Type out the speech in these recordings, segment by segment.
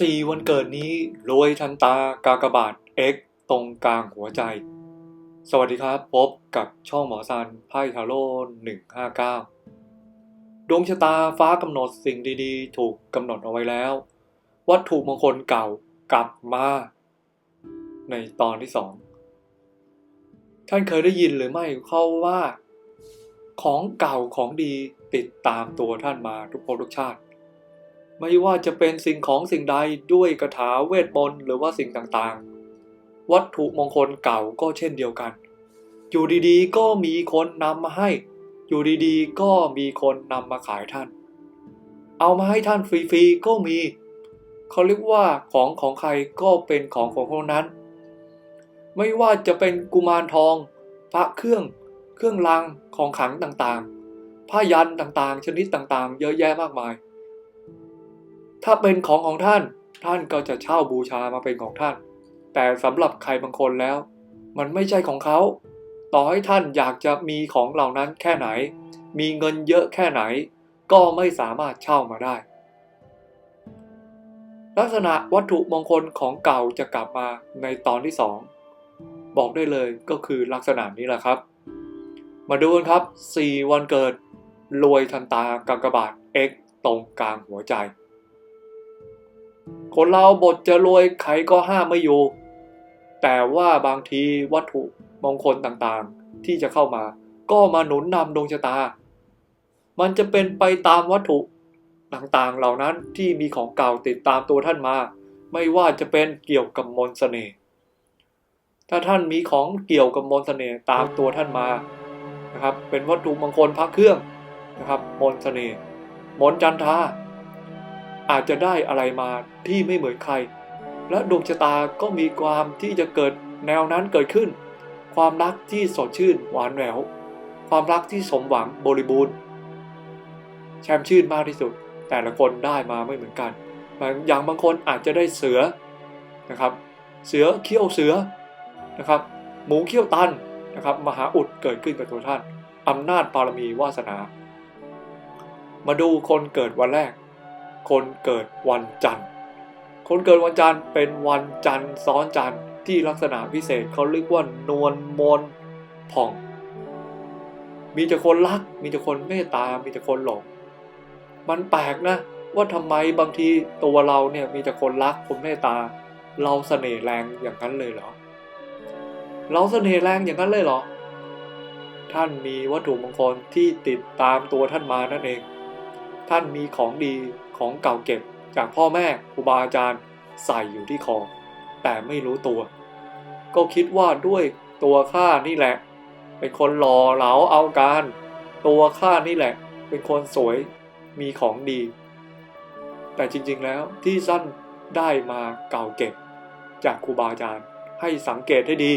สี่วันเกิดนี้รวยทันตากากบาท X ตรงกลางหัวใจ สวัสดีครับ พบกับช่องหมอซันไพ่ทาโร่159ดวงชะตาฟ้ากำหนดสิ่งดีๆ ถูกกำหนดเอาไว้แล้ว วัตถุมงคลเก่ากลับมา ในตอนที่สองท่านเคยได้ยินหรือไม่เขาว่า ของเก่าของดีติดตามตัวท่านมาทุกภพทุกชาติ ไม่ว่าจะเป็นสิ่งของสิ่งใดด้วยคาถาเวทมนต์หรือว่าสิ่งต่างๆ วัตถุมงคลเก่าก็เช่นเดียวกัน อยู่ดีๆ ก็มีคนนำมาให้ อยู่ดีๆ ก็มีคนนำมาขายท่าน เอามาให้ท่านฟรีๆก็มีเขาเรียกว่าของของใครก็เป็นของของคนนั้น ไม่ว่าจะเป็นกุมารทอง พระเครื่อง เครื่องรางของขลังต่างๆ ผ้ายันต่างๆ ชนิดต่างๆ เยอะแยะมากมาย ถ้าเป็นของของท่าน ท่านก็จะเช่าบูชามาเป็นของท่าน แต่สำหรับใครบางคนแล้ว มันไม่ใช่ของเขา ต่อให้ท่านอยากจะมีของเหล่านั้นแค่ไหน มีเงินเยอะแค่ไหน ก็ไม่สามารถเช่ามาได้ ลักษณะวัตถุมงคลของเก่าจะกลับมาในตอนที่สองบอกได้เลยก็คือลักษณะนี้แหละครับ มาดูกันครับ 4 วันเกิดรวยทันตากากบาท X ตรงกลางหัวใจ คนเราบทจะรวยใครก็ห้ามไม่อยู่ แต่ว่าบางทีวัตถุมงคลต่างๆ ที่จะเข้ามา ก็มาหนุนนำดวงชะตา มันจะเป็นไปตามวัตถุต่างๆ เหล่านั้นที่มีของเก่าติดตามตัวท่านมา ไม่ว่าจะเป็นเกี่ยวกับมนต์เสน่ห์ถ้าท่านมีของเกี่ยวกับมนต์เสน่ห์ตามตัวท่านมานะครับ เป็นวัตถุมงคลพระเครื่องนะครับ มนต์เสน่ห์มนจันทา อาจจะได้อะไรมาที่ไม่เหมือนใคร และดวงชะตาก็มีความที่จะเกิดแนวนั้นเกิดขึ้น ความรักที่สดชื่นหวานแหววความรักที่สมหวังบริบูรณ์แช่มชื่นมากที่สุด แต่ละคนได้มาไม่เหมือนกันบางอย่างบางคนอาจจะได้เสือนะครับ เสือเขี้ยวเสือนะครับ หมูเขี้ยวตันนะครับ มหาอุดเกิดขึ้นกับตัวท่านอำนาจบารมีวาสนา มาดูคนเกิดวันแรก คนเกิดวันจันทร์ คนเกิดวันจันทร์เป็นวันจันทร์ซ้อนจันทร์ที่ลักษณะพิเศษเขาเรียกว่านวลมนผ่อง มีแต่คนรัก มีแต่คนเมตตา มีแต่คนหลง มันแปลกนะ ว่าทำไมบางทีตัวเราเนี่ยมีแต่คนรักคนเมตตา เราเสน่ห์แรงอย่างนั้นเลยเหรอ เราเสน่ห์แรงอย่างนั้นเลยเหรอ ท่านมีวัตถุมงคลที่ติดตามตัวท่านมานั่นเอง ท่านมีของดี ของเก่าเก็บจากพ่อแม่ครูบาอาจารย์ใส่อยู่ที่คอ แต่ไม่รู้ตัว ก็คิดว่าด้วยตัวข้านี่แหละ เป็นคนหล่อเหลาเอาการ ตัวข้านี่แหละ เป็นคนสวยมีของดี แต่จริงๆแล้วที่สั้นได้มาเก่าเก็บ จากครูบาอาจารย์ให้สังเกตให้ดี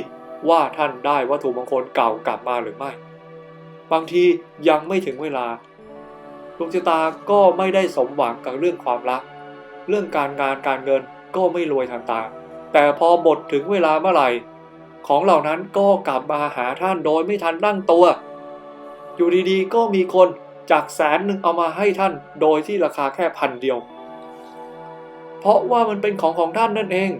ว่าท่านได้วัตถุมงคลเก่ากลับมาหรือไม่ บางทียังไม่ถึงเวลา ดวงชะตาก็ไม่ได้สมหวังกับเรื่องความรัก เรื่องการงานการเงินก็ไม่รวยทันตาแต่พอบทถึงเวลาเมื่อไหร่ ของเหล่านั้นก็กลับมาหาท่านโดยไม่ทันตั้งตัว อยู่ดีๆ ก็มีคนจากแสนหนึ่งเอามาให้ท่านโดยที่ราคาแค่พันเดียว เพราะว่ามันเป็นของของท่านนั่นเอง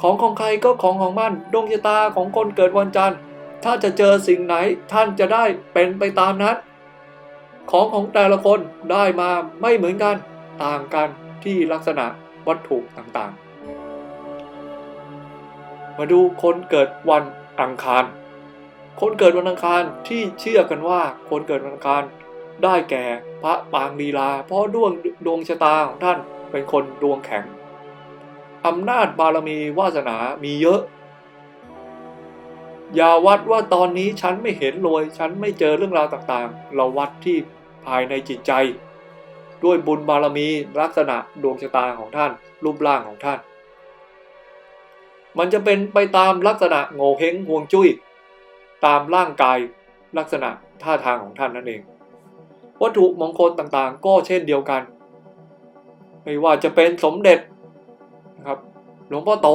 ของของใครก็ของของมันดวงชะตาของคนเกิดวันจันทร์ ถ้าจะเจอสิ่งไหนท่านจะได้เป็นไปตามนั้น ของของแต่ละคนได้มาไม่เหมือนกันต่างกันที่ลักษณะวัตถุต่างๆ มาดูคนเกิดวันอังคาร คนเกิดวันอังคารที่เชื่อกันว่าคนเกิดวันอังคารได้แก่พระปางลีลา เพราะดวงดวงชะตาของท่านเป็นคนดวงแข็งอำนาจบารมีวาสนามีเยอะ อย่าวัดว่าตอนนี้ฉันไม่เห็นรวย ฉันไม่เจอเรื่องราวต่างๆ เราวัดที่ภายในจิตใจ ด้วยบุญบารมีลักษณะดวงชะตาของท่าน รูปร่างของท่าน มันจะเป็นไปตามลักษณะโง่เฮงห่วงจุ้ย ตามร่างกายลักษณะท่าทางของท่านนั่นเอง วัตถุมงคลต่างๆ ก็เช่นเดียวกัน ไม่ว่าจะเป็นสมเด็จนะครับหลวงพ่อโต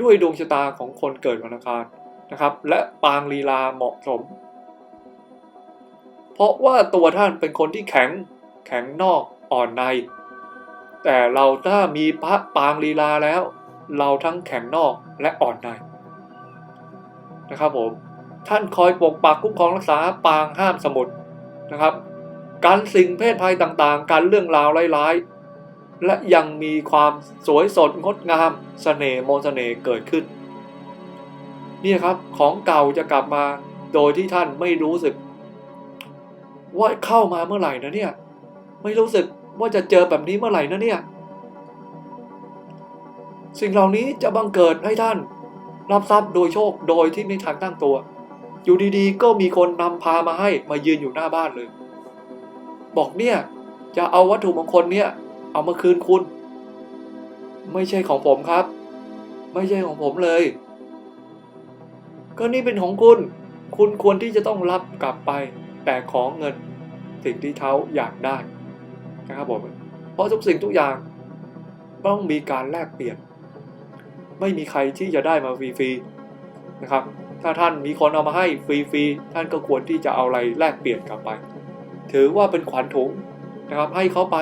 ด้วยดวงชะตาของคนเกิดวันอังคาร นะครับ และปางลีลาเหมาะสม เพราะว่าตัวท่านเป็นคนที่แข็งแข็งนอกอ่อนใน แต่เราถ้ามีพระปางลีลาแล้ว เราทั้งแข็งนอกและอ่อนในนะครับผมท่านคอยปกปักคุ้มครองรักษาปางห้ามสมุดนะครับ การสิ่งเพศภัยต่างๆ การเรื่องราวร้ายๆและยังมีความสวยสดงดงามสเสน่ห์มนเสน่ห์เกิดขึ้น นี่ครับของเก่าจะกลับมาโดยที่ท่านไม่รู้สึก ว่าเข้ามาเมื่อไหร่นะเนี่ย ไม่รู้สึกว่าจะเจอแบบนี้เมื่อไหร่นะเนี่ย สิ่งเหล่านี้จะบังเกิดให้ท่าน รับทรัพย์โดยโชคโดยที่ไม่ทันตั้งตัว อยู่ดีๆ ก็มีคนนำพามาให้มายืนอยู่หน้าบ้านเลย บอกเนี่ยจะเอาวัตถุมงคลเนี่ยเอามาคืนคุณ ไม่ใช่ของผมครับ ไม่ใช่ของผมเลย ก็นี่เป็นของคุณ คุณควรที่จะต้องรับกลับไป แต่ของเงินสิ่งที่เขาอยากได้นะครับผมเพราะทุกสิ่งทุกอย่างต้องมีการแลกเปลี่ยน ไม่มีใครที่จะได้มาฟรีๆนะครับ ถ้าท่านมีคนเอามาให้ฟรีๆท่านก็ควรที่จะเอาอะไรแลกเปลี่ยนกลับไป ถือว่าเป็นขวัญถุงนะครับให้เขาไป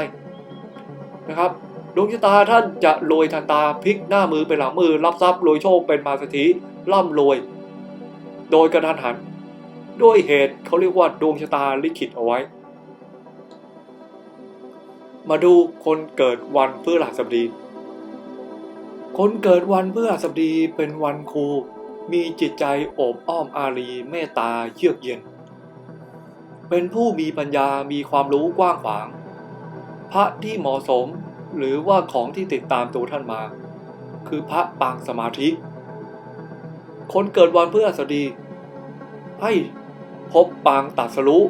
นะครับดวงชะตาท่านจะรวยทันตาพลิกหน้ามือเป็นหลังมือ รับทรัพย์รวยโชคเป็นมาสถีร่ำรวย โดยกระทันหัน ด้วยเหตุเขาเรียกว่าดวงชะตาลิขิตเอาไว้ มาดูคนเกิดวันพฤหัสบดี คนเกิดวันพฤหัสบดีเป็นวันครู มีจิตใจโอบอ้อมอารีเมตตาเยือกเย็น เป็นผู้มีปัญญามีความรู้กว้างขวาง พระที่เหมาะสมหรือว่าของที่ติดตามตัวท่านมา คือพระปางสมาธิ คนเกิดวันพฤหัสบดี ให้พบปางตัดสรู้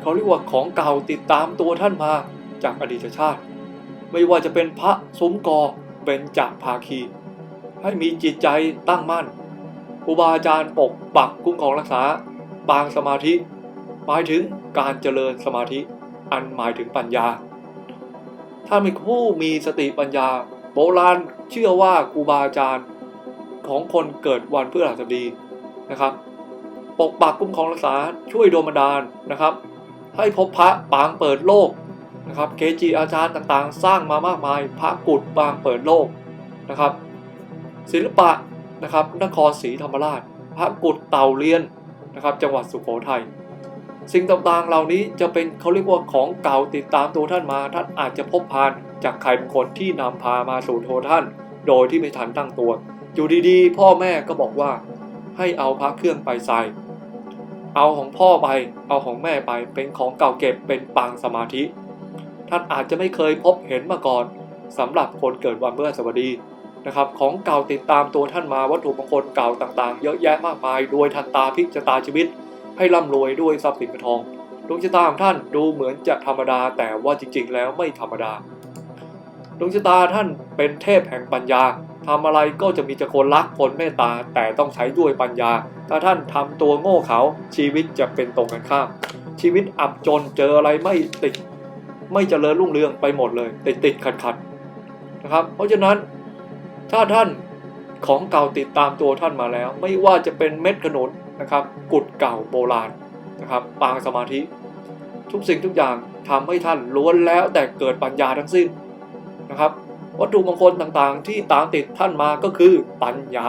เขาเรียกว่าของเก่าติดตามตัวท่านมาจากอดีตชาติ ไม่ว่าจะเป็นพระซุ้มกอเบญจภาคี ให้มีจิตใจตั้งมั่นครูบาอาจารย์ปกปักคุ้มครองรักษา ปางสมาธิ หมายถึงการเจริญสมาธิอันหมายถึงปัญญา ถ้ามีผู้มีสติปัญญา โบราณเชื่อว่าครูบาอาจารย์ของคนเกิดวันพฤหัสบดี นะครับ ปกปักคุ้มครองรักษาช่วยโดนบันดาลนะครับ ให้พบพระปางเปิดโลกนะครับเกจิอาจารย์ต่างๆ สร้างมามากมาย พระกุดปางเปิดโลกนะครับ ศิลปะนะครับนครศรีธรรมราช พระกุดเต่าเลียนนะครับ จังหวัดสุโขทัยสิ่งต่างๆ เหล่านี้จะเป็นเขาเรียกว่าของเก่าติดตามตัวท่านมา ท่านอาจจะพบผ่านจากใครบางคนที่นำพามาสู่ตัวท่าน โดยที่ไม่ทันตั้งตัว อยู่ดีๆ พ่อแม่ก็บอกว่า ให้เอาพระเครื่องไปใส่ เอาของพ่อไป เอาของแม่ไป เป็นของเก่าเก็บ เป็นปางสมาธิ ท่านอาจจะไม่เคยพบเห็นมาก่อนสำหรับคนเกิดวันพฤหัสบดีนะครับ ของเก่าติดตามตัวท่านมาวัตถุมงคลเก่าต่างๆ เยอะแยะมากมาย โดยทันตาพลิกชะตาชีวิต ให้ร่ำรวยด้วยทรัพย์สินเงินทองดวงชะตาของท่านดูเหมือนจะธรรมดาแต่ว่าจริงๆ แล้วไม่ธรรมดาดวงชะตาท่านเป็นเทพแห่งปัญญา ทำอะไรก็จะมีแต่คนรักคนเมตตาแต่ต้องใช้ด้วยปัญญา ถ้าท่านทำตัวโง่เขาชีวิตจะเป็นตรงกันข้าม ชีวิตอับจนเจออะไรไม่ติด ไม่เจริญรุ่งเรืองไปหมดเลย ติดติดขัดขัดนะครับ เพราะฉะนั้นถ้าท่านของเก่าติดตามตัวท่านมาแล้ว ไม่ว่าจะเป็นเม็ดขนุนนะครับ กุดเก่าโบราณนะครับปางสมาธิ ทุกสิ่งทุกอย่างทำให้ท่านล้วนแล้วแต่เกิดปัญญาทั้งสิ้นนะครับ วัตถุมงคลต่างๆ ที่ตามติดท่านมาก็คือปัญญา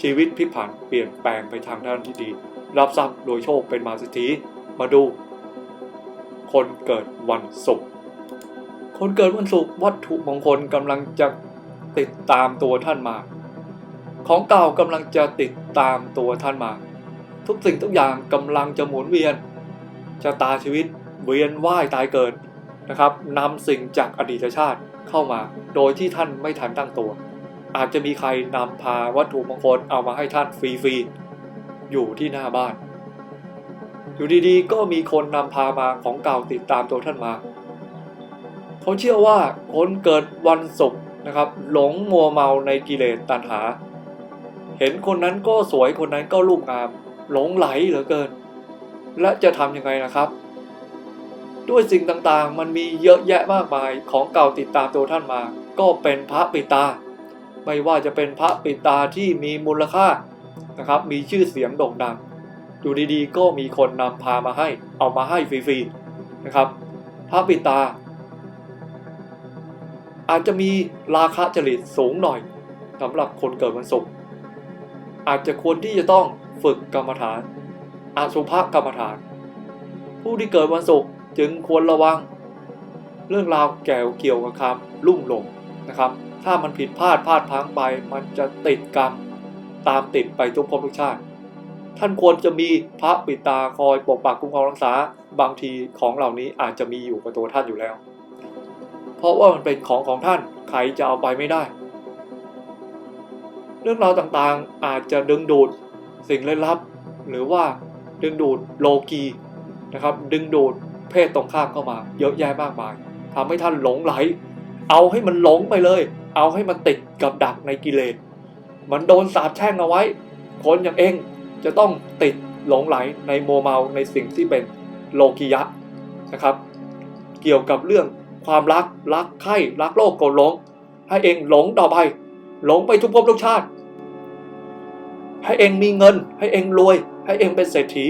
ชีวิตพลิกผันเปลี่ยนแปลงไปทางด้านที่ดี รับทรัพย์โดยโชคเป็นมาสถีมาดู คนเกิดวันศุกร์คนเกิดวันศุกร์วัตถุมงคลกำลังจะติดตามตัวท่านมา ของเก่ากำลังจะติดตามตัวท่านมา ทุกสิ่งทุกอย่างกำลังจะหมุนเวียนชะตาชีวิตเวียนว่ายตายเกิด นะครับนำสิ่งจากอดีตชาติเข้ามา โดยที่ท่านไม่ทันตั้งตัว อาจจะมีใครนำพาวัตถุมงคลเอามาให้ท่านฟรีๆอยู่ที่หน้าบ้าน อยู่ดีๆ ก็มีคนนำพามาของเก่าติดตามตัวท่านมาเขาเชื่อว่าคนเกิดวันศุกร์นะครับ หลงมัวเมาในกิเลสตัณหา เห็นคนนั้นก็สวยคนนั้นก็รูปงาม หลงไหลเหลือเกิน และจะทำยังไงนะครับ ด้วยสิ่งต่างๆ มันมีเยอะแยะมากมายของเก่าติดตามตัวท่านมา ก็เป็นพระปิตา ไม่ว่าจะเป็นพระปิตาที่มีมูลค่านะครับ มีชื่อเสียงโด่งดัง อยู่ดีๆ ก็มีคนนำพามาให้ เอามาให้ฟรีๆนะครับ พระปิตา อาจจะมีราคะจริตสูงหน่อยสำหรับคนเกิดวันศุกร์อาจจะควรที่จะต้องฝึกกรรมฐานอาสุภกรรมฐาน ผู้ที่เกิดวันศุกร์ จึงควรระวัง เรื่องราวแก่วเกี่ยวกับคำลุ่มหลงนะครับ ถ้ามันผิดพลาดพลาดพังไป มันจะติดกรรมตามติดไปทุกภพทุกชาติ ท่านควรจะมีพระปิตาคอยปกปักคุ้มครองรักษาบางทีของเหล่านี้อาจจะมีอยู่กับตัวท่านอยู่แล้ว เพราะว่ามันเป็นของของท่านใครจะเอาไปไม่ได้ เรื่องราวต่างๆอาจจะดึงดูดสิ่งลึกลับ หรือว่าดึงดูดโลกีนะครับ ดึงดูด เพศตรงข้ามเข้ามา เยอะแยะมากมายทำให้ท่านหลงไหล เอาให้มันหลงไปเลย เอาให้มันติดกับดักในกิเลสมันโดนสาปแช่งเอาไว้ คนอย่างเองจะต้องติดหลงไหลในโมเมาในสิ่งที่เป็นโลกิยะนะครับ เกี่ยวกับเรื่องความรักรักใคร่รักโลกโกรธหลง ให้เองหลงต่อไป หลงไปทุกภพทุกชาติ ให้เองมีเงิน ให้เองรวย ให้เองเป็นเศรษฐี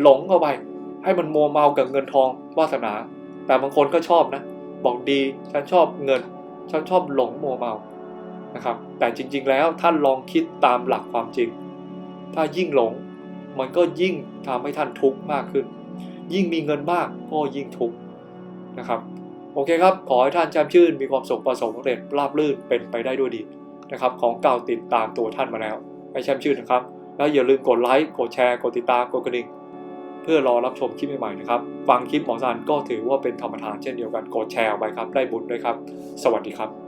หลงเข้าไป ให้มันมัวเมากับเงินทองวาสนา แต่บางคนก็ชอบนะ บอกดีฉันชอบเงิน ฉันชอบหลงมัวเมานะครับ แต่จริง ๆ แล้วท่านลองคิดตามหลักความจริง ถ้ายิ่งหลง มันก็ยิ่งทำให้ท่านทุกข์มากขึ้น ยิ่งมีเงินมากก็ยิ่งทุกข์นะครับ โอเคครับ ขอให้ท่านแจ่มชื่น มีความสุขประสบความสำเร็จราบรื่นเป็นไปได้ด้วยดีนะครับ ของเก่าติดตามตัวท่านมาแล้วให้แช่มชื่นนะครับ แล้วอย่าลืมกดไลค์ กดแชร์ กดติดตาม กดกระดิ่ง เพื่อรอรับชมคลิปใหม่ๆนะครับฟังคลิปหมอซันก็ถือว่าเป็นธรรมทานเช่นเดียวกันกดแชร์ไปครับได้บุญด้วยครับ สวัสดีครับ